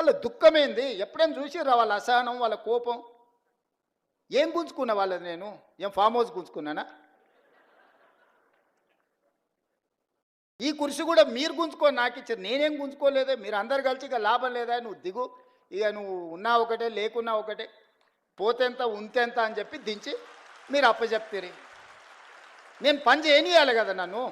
వాళ్ళ దుఃఖమేంది? ఎప్పుడైనా చూసిరా వాళ్ళ అసహనం వాళ్ళ కోపం? ఏం గుంజుకున్నా వాళ్ళది నేను? ఏం ఫామ్ హౌస్ గుంజుకున్నానా? ఈ కుర్చీ కూడా మీరు గుంజుకొని నాకు ఇచ్చారు. నేనేం గుంజుకోలేదే. మీరు అందరు కలిసి ఇక లాభం లేదా? నువ్వు దిగు. ఇక నువ్వు ఉన్నా ఒకటే లేకున్నా ఒకటే. పోతెంత ఉంతెంత అని చెప్పి దించి మీరు అప్పచెప్తారు. నేను పని చేయనియాలి కదా నన్ను.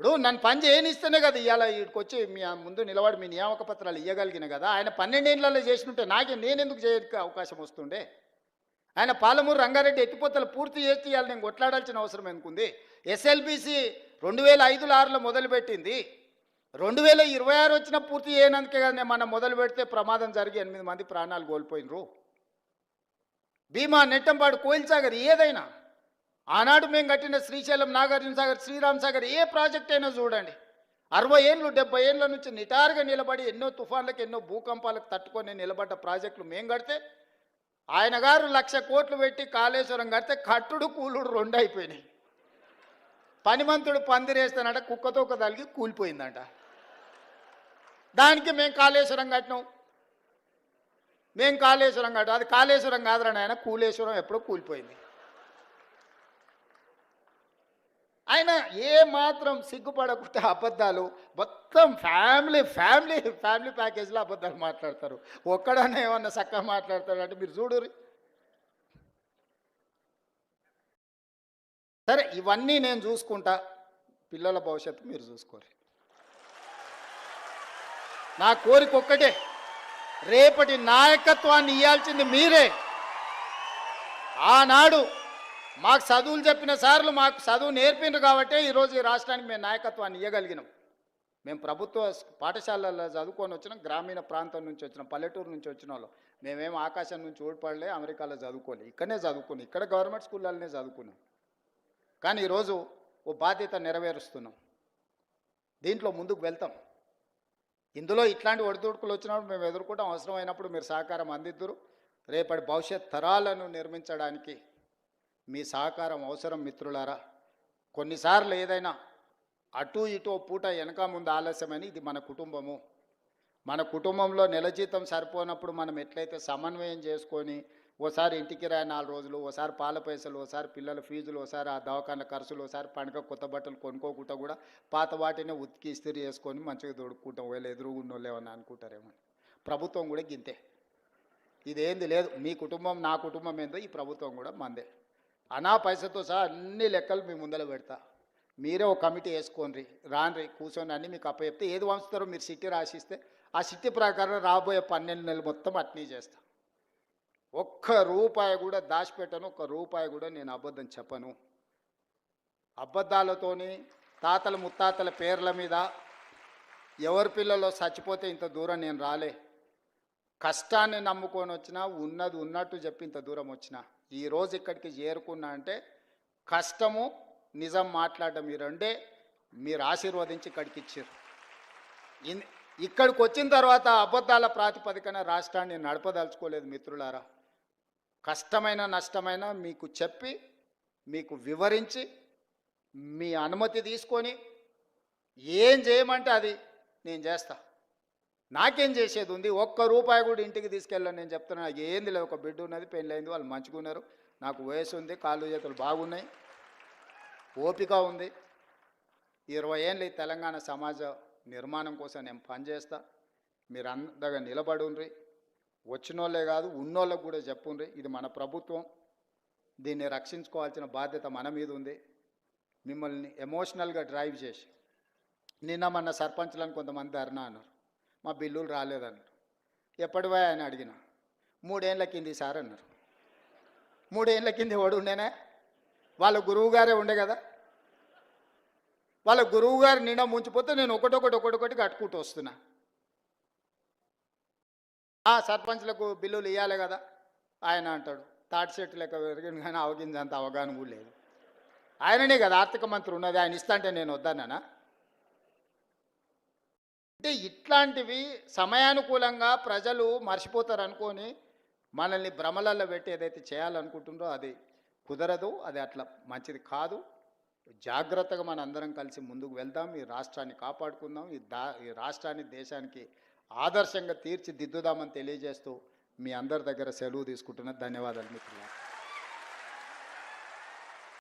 ఇప్పుడు నన్ను పని చేయనిస్తేనే కదా ఇవాళ వీడికి వచ్చి మీ ముందు నిలబడి మీ నియామక పత్రాలు ఇవ్వగలిగిన కదా. ఆయన పన్నెండేళ్ళలో చేసినట్టే నాకే నేనెందుకు చేయడానికి అవకాశం వస్తుండే? ఆయన పాలమూరు రంగారెడ్డి ఎత్తిపోతలు పూర్తి చేసి ఇవాళ నేను కొట్లాడాల్సిన అవసరం ఎందుకుంది? ఎస్ఎల్బిసి రెండు వేల ఐదులో ఆరులో మొదలుపెట్టింది. రెండు వేల ఇరవై ఆరు వచ్చిన పూర్తి చేయనందుకే కదా మనం మొదలు పెడితే ప్రమాదం జరిగి ఎనిమిది మంది ప్రాణాలు కోల్పోయినరు. భీమా నెట్టంపాడు కోయిల్సాగర్ ఏదైనా ఆనాడు మేము కట్టిన శ్రీశైలం నాగార్జున సాగర్ శ్రీరామ్ సాగర్ ఏ ప్రాజెక్ట్ అయినా చూడండి. అరవై ఏళ్ళు డెబ్బై ఏళ్ళ నుంచి నిటారుగా నిలబడి ఎన్నో తుఫాన్లకు ఎన్నో భూకంపాలకు తట్టుకొని నిలబడ్డ ప్రాజెక్టులు మేము కడితే ఆయన గారు లక్ష కోట్లు పెట్టి కాళేశ్వరం కడితే కట్టుడు కూలుడు రెండు అయిపోయినాయి. పనిమంతుడు పందిరేస్తానంట కుక్కతో ఒక తలిగి కూలిపోయిందంట. దానికి మేము కాళేశ్వరం కట్టినాం. మేము కాళేశ్వరం కట్టాం. అది కాళేశ్వరం కాదురా ఆయన కూలేశ్వరం ఎప్పుడో కూలిపోయింది. ఆయన ఏ మాత్రం సిగ్గుపడకుండా అబద్ధాలు మొత్తం ఫ్యామిలీ ఫ్యామిలీ ఫ్యామిలీ ప్యాకేజ్లో అబద్ధాలు మాట్లాడతారు. ఒక్కడనే ఏమన్నా చక్కగా మాట్లాడతాడు అంటే మీరు చూడురి సరే ఇవన్నీ నేను చూసుకుంటా. పిల్లల భవిష్యత్తు మీరు చూసుకోరు నా కోరిక ఒక్కటే రేపటి నాయకత్వాన్ని ఇవ్వాల్సింది మీరే. ఆనాడు మాకు చదువులు చెప్పిన సార్లు మాకు చదువు నేర్పిండ్రు కాబట్టి ఈరోజు ఈ రాష్ట్రానికి మేము నాయకత్వాన్ని ఇవ్వగలిగినాం మేము ప్రభుత్వ పాఠశాలల్లో చదువుకొని వచ్చినాం గ్రామీణ ప్రాంతం నుంచి వచ్చినాం పల్లెటూరు నుంచి వచ్చిన వాళ్ళు. మేమేం ఆకాశం నుంచి ఓడిపడలే అమెరికాలో చదువుకోలే ఇక్కడనే చదువుకున్నాం ఇక్కడ గవర్నమెంట్ స్కూళ్ళనే చదువుకున్నాం. కానీ ఈరోజు ఓ బాధ్యత నెరవేరుస్తున్నాం. దీంట్లో ముందుకు వెళ్తాం. ఇందులో ఇట్లాంటి ఒడిదుడుకులు వచ్చినప్పుడు మేము ఎదుర్కొంటాం. అవసరమైనప్పుడు మీరు సహకారం అందిద్దురు. రేపటి భవిష్యత్ తరాలను నిర్మించడానికి మీ సహకారం అవసరం మిత్రులారా. కొన్నిసార్లు ఏదైనా అటు ఇటు పూట వెనక ముందు ఆలస్యమని ఇది మన కుటుంబము. మన కుటుంబంలో నెల జీతం సరిపోనప్పుడు మనం ఎట్లయితే సమన్వయం చేసుకొని ఓసారి ఇంటికి రాయి నాలుగు రోజులు ఓసారి పాల పైసలు ఓసారి పిల్లల ఫీజులు ఓసారి ఆ దవాఖాన ఖర్చులు ఓసారి పండుగ కొత్త బట్టలు కొనుక్కోకుండా కూడా పాత వాటినే ఉతికి ఇస్త్రీ చేసుకొని మంచిగా దొడుక్కుంటాం. వీళ్ళు ఎదురుగున్నోళ్ళు ఏమన్నా అనుకుంటారేమో. ప్రభుత్వం కూడా గింతే. ఇదేంది లేదు. మీ కుటుంబం నా కుటుంబం ఏందో ఈ ప్రభుత్వం కూడా మందే. అనా పైసతో సహా అన్ని లెక్కలు మీ ముందర పెడతా. మీరే ఒక కమిటీ వేసుకోండి. రాన్రి కూర్చొని అన్ని మీకు అప్పచెప్తే ఏది వంచుతారో మీరు సిట్టి రాసిస్తే ఆ సిట్టి ప్రకారం రాబోయే పన్నెండు నెలలు మొత్తం అట్నీ చేస్తా. ఒక్క రూపాయి కూడా దాచిపెట్టను ఒక్క రూపాయి కూడా నేను అబద్ధం చెప్పను. అబద్ధాలతోని తాతల ముత్తాతల పేర్ల మీద ఎవరి పిల్లలో చచ్చిపోతే ఇంత దూరం నేను రాలే. కష్టాన్ని నమ్ముకొని వచ్చినా ఉన్నది ఉన్నట్టు చెప్పి ఇంత దూరం వచ్చిన. ఈరోజు ఇక్కడికి చేరుకున్నా అంటే కష్టము నిజం మాట్లాడడం ఈ రెండే మీరు ఆశీర్వదించి ఇక్కడికి ఇచ్చారు. ఇక్కడికి వచ్చిన తర్వాత అబద్ధాల ప్రాతిపదికన రాష్ట్రాన్ని నడపదలుచుకోలేదు మిత్రులారా. కష్టమైన నష్టమైన మీకు చెప్పి మీకు వివరించి మీ అనుమతి తీసుకొని ఏం చేయమంటే అది నేను చేస్తా. నాకేం చేసేది ఉంది? ఒక్క రూపాయి కూడా ఇంటికి తీసుకెళ్ళని. నేను చెప్తున్నా నాకు ఏంది లేదు ఒక బిడ్డ ఉన్నది పెళ్ళైంది వాళ్ళు మంచిగా ఉన్నారు. నాకు వయసు ఉంది కాళ్ళు చేతులు బాగున్నాయి ఓపిక ఉంది. ఇరవై ఏళ్ళు ఈ తెలంగాణ సమాజ నిర్మాణం కోసం నేను పనిచేస్తా. మీరు అందగా నిలబడుండ్రి. వచ్చినోళ్ళే కాదు ఉన్నోళ్ళకు కూడా చెప్పుండ్రి. ఇది మన ప్రభుత్వం. దీన్ని రక్షించుకోవాల్సిన బాధ్యత మన మీద ఉంది. మిమ్మల్ని ఎమోషనల్గా డ్రైవ్ చేసి. నిన్న మన సర్పంచ్లను కొంతమంది ధర్నా అన్నారు. మా బిల్లులు రాలేదన్నారు. ఎప్పటివా అని అడిగిన. మూడేళ్ళ కింది సార్ అన్నారు. మూడేళ్ళ కింది ఎవడు ఉండేనా? వాళ్ళ గురువు గారే ఉండే కదా? వాళ్ళ గురువు గారు నిండా ముంచిపోతే నేను ఒకటొకటి ఒకటొకటి కట్టుకుంటూ వస్తున్నా. ఆ సర్పంచ్లకు బిల్లులు ఇవ్వాలి కదా? ఆయన అంటాడు. తాటి చెట్టు లెక్క పెరిగింది కానీ అవగింది అంత అవగాహన కూడా లేదు. ఆయననే కదా ఆర్థిక మంత్రి ఉన్నది. ఆయన ఇస్తా అంటే నేను వద్దానా అంటే ఇట్లాంటివి సమయానుకూలంగా ప్రజలు మర్చిపోతారు అనుకొని మనల్ని భ్రమలలో పెట్టి ఏదైతే చేయాలనుకుంటుందో అది కుదరదు అది అట్లా మంచిది కాదు. జాగ్రత్తగా మన అందరం కలిసి ముందుకు వెళ్దాం ఈ రాష్ట్రాన్ని కాపాడుకుందాం ఈ దా ఈ రాష్ట్రాన్ని దేశానికి ఆదర్శంగా తీర్చిదిద్దుదామని తెలియజేస్తూ మీ అందరి దగ్గర సెలవు తీసుకుంటున్న. ధన్యవాదాలు మిత్రులు